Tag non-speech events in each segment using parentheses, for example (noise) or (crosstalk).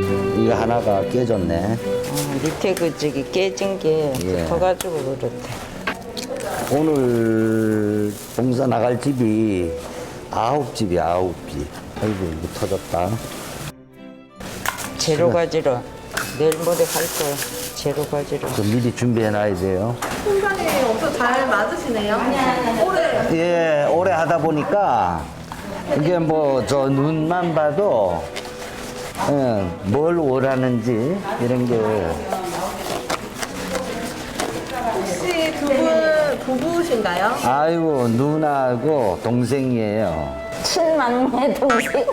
이거 하나가 깨졌네. 어, 밑에 그 저기 깨진 게 예. 커가지고 그렇대. 오늘 봉사 나갈 집이 아홉 집이 아홉 집. 아이고 이거 터졌다. 제로 가지로 내일 모레 할거 제로 가지로. 그 미리 준비해 놔야 돼요. 풍선이 엄청 잘 맞으시네요. 올해 예, 오래 하다 보니까 이게 뭐 저 눈만 봐도 예, 뭘 오라는지 이런 게 혹시 두 분 부부신가요? 아이고 누나하고 동생이에요. 친만내 동생.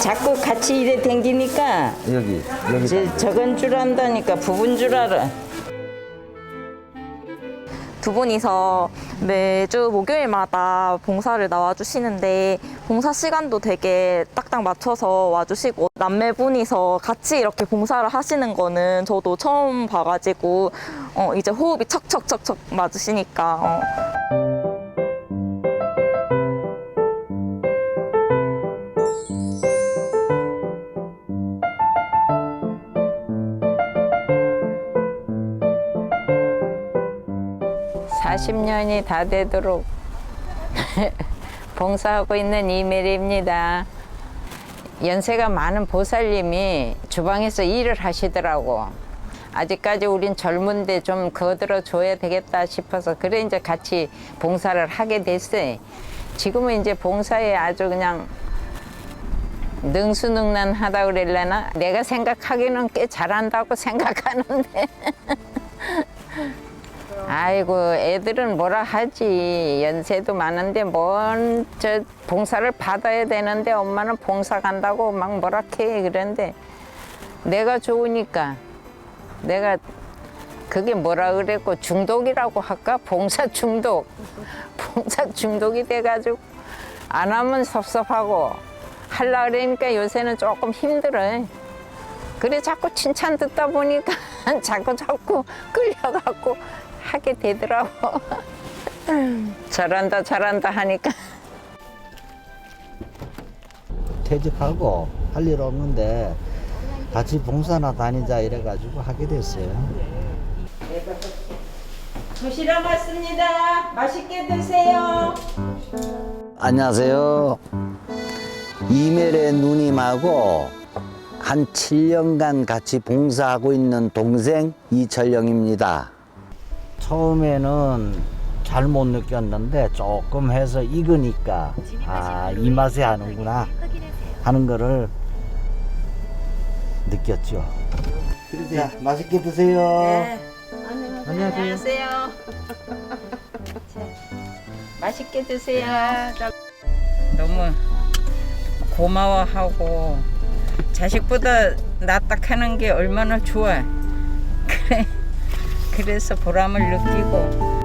자꾸 같이 일에 댕기니까 여기 여기 이제 저건 줄 안다니까 부분 줄 알아. 두 분이서 매주 목요일마다 봉사를 나와주시는데 봉사 시간도 되게 딱딱 맞춰서 와주시고 남매분이서 같이 이렇게 봉사를 하시는 거는 저도 처음 봐가지고 어, 이제 호흡이 척척척척 맞으시니까 어, 사십 년이 다 되도록 (laughs) 봉사하고 있는 이메리입니다. 연세가 많은 보살님이 주방에서 일을 하시더라고. 아직까지 우린 젊은데 좀 거들어 줘야 되겠다 싶어서 그래 이제 같이 봉사를 하게 됐어요. 지금은 이제 봉사에 아주 그냥 능수능란하다 그랬려나? 내가 생각하기는 꽤 잘한다고 (laughs) 생각하는데. 아이고 애들은 뭐라 하지? 연세도 많은데 뭔 저 봉사를 받아야 되는데 엄마는 봉사 간다고 막 뭐라 해 그런데 내가 좋으니까 내가 그게 뭐라 그랬고 중독이라고 할까? 봉사 중독. (laughs) 봉사 중독이 돼가지고 안 하면 섭섭하고 할라 그러니까 요새는 조금 힘들어요. 그래 자꾸 칭찬 듣다 보니까 (laughs) 자꾸 자꾸 끌려갖고 하게 되더라고. (laughs) 잘한다 잘한다 하니까 퇴직하고 할 일 없는데 같이 봉사나 다니자 이래가지고 하게 됐어요. 도시락 왔습니다. 맛있게 드세요. 안녕하세요. 이멜의 누님하고 한 7년간 같이 봉사하고 있는 동생 이철영입니다. 처음에는 잘 못 느꼈는데 조금 해서 익으니까 아, 이 맛에 하는구나 하는 거를 느꼈죠. 자, 맛있게 드세요. 안녕하세요. 맛있게 드세요. 너무 고마워하고 자식보다 낫다 하는 게 얼마나 좋아. (laughs) 그래. 그래서 보람을 느끼고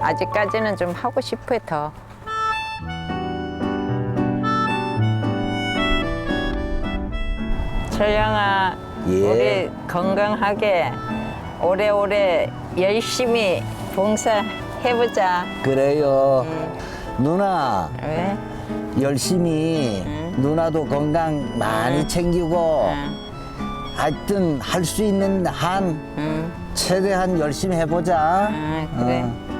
아직까지는 좀 하고 싶어요 더. 철영아, 예. 우리 건강하게 오래오래 열심히 봉사 해보자. 그래요. 누나, 왜? 열심히 누나도 건강 많이 챙기고 하여튼 할 수 있는 한 응, 최대한 열심히 해보자. 응, 그래. 어.